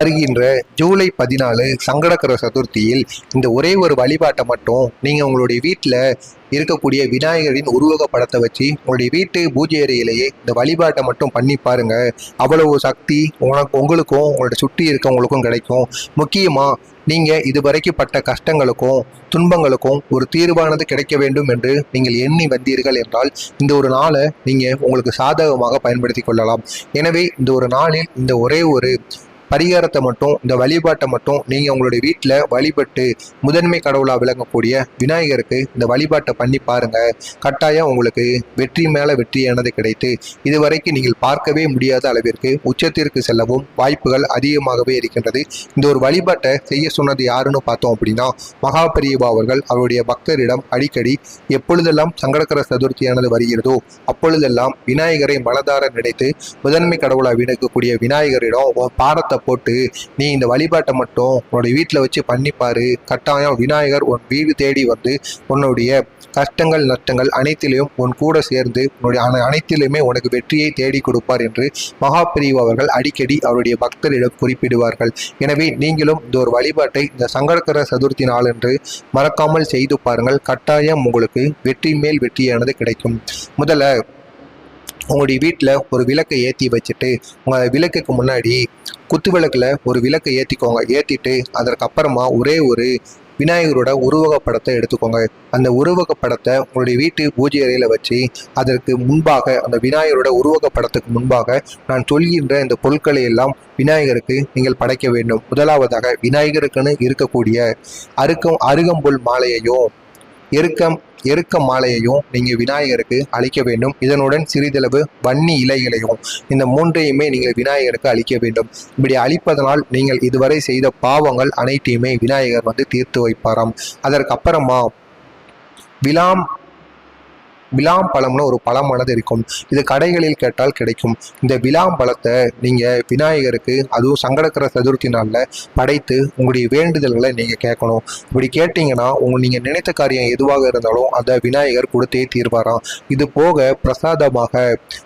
வருகின்ற ஜூலை பதினாலு சங்கடகர சதுர்த்தியில் இந்த ஒரே ஒரு வழிபாட்டை மட்டும் நீங்கள் உங்களுடைய வீட்டில் இருக்கக்கூடிய விநாயகரின் உருவக படத்தை வச்சு உங்களுடைய வீட்டு பூஜை அறையிலேயே இந்த வழிபாட்டை மட்டும் பண்ணி பாருங்க. அவ்வளவு சக்தி உனக்கு உங்களுக்கும் உங்களோட சுற்றி இருக்கவங்களுக்கும் கிடைக்கும். முக்கியமாக நீங்கள் இதுவரைக்கும் பட்ட கஷ்டங்களுக்கும் துன்பங்களுக்கும் ஒரு தீர்வானது கிடைக்க வேண்டும் என்று நீங்கள் எண்ணி வந்தீர்கள் என்றால் இந்த ஒரு நாளை நீங்கள் உங்களுக்கு சாதகமாக பயன்படுத்தி கொள்ளலாம். எனவே இந்த ஒரு நாளில் இந்த ஒரே ஒரு பரிகாரத்தை மட்டும் இந்த வழிபாட்டை மட்டும் நீங்கள் உங்களுடைய வீட்டில் வழிபட்டு முதன்மை கடவுளாக விளங்கக்கூடிய விநாயகருக்கு இந்த வழிபாட்டை பண்ணி பாருங்க. கட்டாயம் உங்களுக்கு வெற்றி மேலே வெற்றியானது கிடைத்து இதுவரைக்கும் நீங்கள் பார்க்கவே முடியாத அளவிற்கு உச்சத்திற்கு செல்லவும் வாய்ப்புகள் அதிகமாகவே இருக்கின்றது. இந்த ஒரு வழிபாட்டை செய்ய சொன்னது யாருன்னு பார்த்தோம் அப்படின்னா மகாபரியபா அவர்கள். அவருடைய பக்தரிடம் அடிக்கடி எப்பொழுதெல்லாம் சங்கடகர சதுர்த்தியானது வருகிறதோ அப்பொழுதெல்லாம் விநாயகரை மனதார நினைத்து முதன்மை கடவுளாக விளக்கக்கூடிய விநாயகரிடம் பாடத்தை பாரத்தை போட்டு நீ இந்த வழிபாட்டை மட்டும் உன்னோட வீட்டில் வச்சு பண்ணிப்பாரு. கட்டாயம் விநாயகர் உன் வீடு தேடி வந்து உன்னுடைய கஷ்டங்கள் நஷ்டங்கள் அனைத்திலையும் உன் கூட சேர்ந்து உன்னுடைய அன- அனைத்திலுமே உனக்கு வெற்றியை தேடி கொடுப்பார் என்று மகாபிரிவு அவர்கள் அடிக்கடி அவருடைய பக்தரிடம் குறிப்பிடுவார்கள். எனவே நீங்களும் இந்த ஒரு வழிபாட்டை இந்த சங்கடகர சதுர்த்தி நாளன்று மறக்காமல் செய்து பாருங்கள். கட்டாயம் உங்களுக்கு வெற்றி மேல் வெற்றியானது கிடைக்கும். முதல்ல உங்களுடைய வீட்டில் ஒரு விளக்கை ஏற்றி வச்சுட்டு உங்கள் விளக்குக்கு முன்னாடி குத்து விளக்கில் ஒரு விளக்கை ஏற்றிக்கோங்க ஏற்றிட்டு அதற்கப்புறமா ஒரே ஒரு விநாயகரோட உருவகப்படத்தை எடுத்துக்கோங்க. அந்த உருவகப்படத்தை உங்களுடைய வீட்டு பூஜை அறையில் வச்சு அதற்கு முன்பாக அந்த விநாயகரோட உருவகப்படத்துக்கு முன்பாக நான் சொல்கின்ற இந்த பொருட்களை எல்லாம் விநாயகருக்கு நீங்கள் படைக்க வேண்டும். முதலாவதாக விநாயகருக்குன்னு இருக்கக்கூடிய அருக்கம் அருகம்புல் மாலையையும் எருக்கம் எருக்க மாலையையும் நீங்கள் விநாயகருக்கு அளிக்க வேண்டும். இதனுடன் சிறிதளவு வன்னி இலைகளையும் இந்த மூன்றையுமே நீங்கள் விநாயகருக்கு அளிக்க வேண்டும். இப்படி அளிப்பதனால் நீங்கள் இதுவரை செய்த பாவங்கள் அனைத்தையுமே விநாயகர் வந்து தீர்த்து வைப்பாராம். அதற்கப்புறமா விலாம் விலாம் பழம்னு ஒரு பழமானது இருக்கும். இது கடைகளில் கேட்டால் கிடைக்கும். இந்த விலாம் பழத்தை நீங்கள் விநாயகருக்கு அதுவும் சங்கடக்கர சதுர்த்தி நாளில் படைத்து உங்களுடைய வேண்டுதல்களை நீங்கள் கேட்கணும். இப்படி கேட்டிங்கன்னா உங்கள் நீங்கள் நினைத்த காரியம் எதுவாக இருந்தாலும் அதை விநாயகர் கொடுத்தே தீர்வாராம். இது போக பிரசாதமாக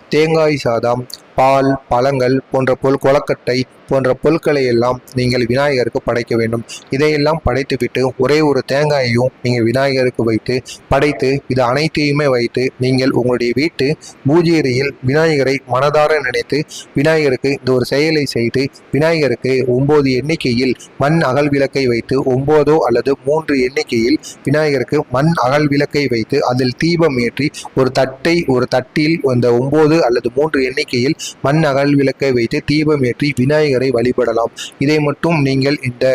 தேங்காய் சாதம் பால் பழங்கள் போன்ற பொருள் கொலக்கட்டை போன்ற பொருட்களை எல்லாம் நீங்கள் விநாயகருக்கு படைக்க வேண்டும். இதையெல்லாம் படைத்துவிட்டு ஒரே ஒரு தேங்காயையும் நீங்கள் விநாயகருக்கு வைத்து படைத்து இது அனைத்தையுமே வைத்து நீங்கள் உங்களுடைய வீட்டு பூஜையறையில் விநாயகரை மனதார நினைத்து விநாயகருக்கு இந்த ஒரு செயலை செய்து விநாயகருக்கு ஒன்பது எண்ணிக்கையில் மண் அகல் விளக்கை வைத்து ஒன்பதோ அல்லது மூன்று எண்ணிக்கையில் விநாயகருக்கு மண் அகல் விளக்கை வைத்து அதில் தீபம் ஏற்றி ஒரு தட்டை ஒரு தட்டில் அந்த ஒன்பது அல்லது மூன்று எண்ணிக்கையில் மண் அகல் விளக்கை வைத்து தீபம் ஏற்றி விநாயகரை வழிபடலாம். இதை மட்டும் நீங்கள் இந்த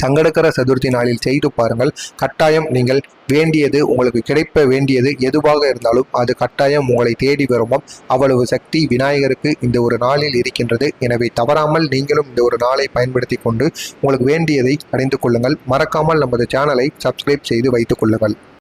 சங்கடகர சதுர்த்தி நாளில் செய்து பாருங்கள். கட்டாயம் நீங்கள் வேண்டியது உங்களுக்கு கிடைப்ப வேண்டியது எதுவாக இருந்தாலும் அது கட்டாயம் உங்களை தேடி வருமாம். அவ்வளவு சக்தி விநாயகருக்கு இந்த ஒரு நாளில் இருக்கின்றது. எனவே தவறாமல் நீங்களும் இந்த ஒரு நாளை பயன்படுத்தி கொண்டு உங்களுக்கு வேண்டியதை அடைந்து கொள்ளுங்கள். மறக்காமல் நமது சேனலை சப்ஸ்கிரைப் செய்து வைத்துக் கொள்ளுங்கள்.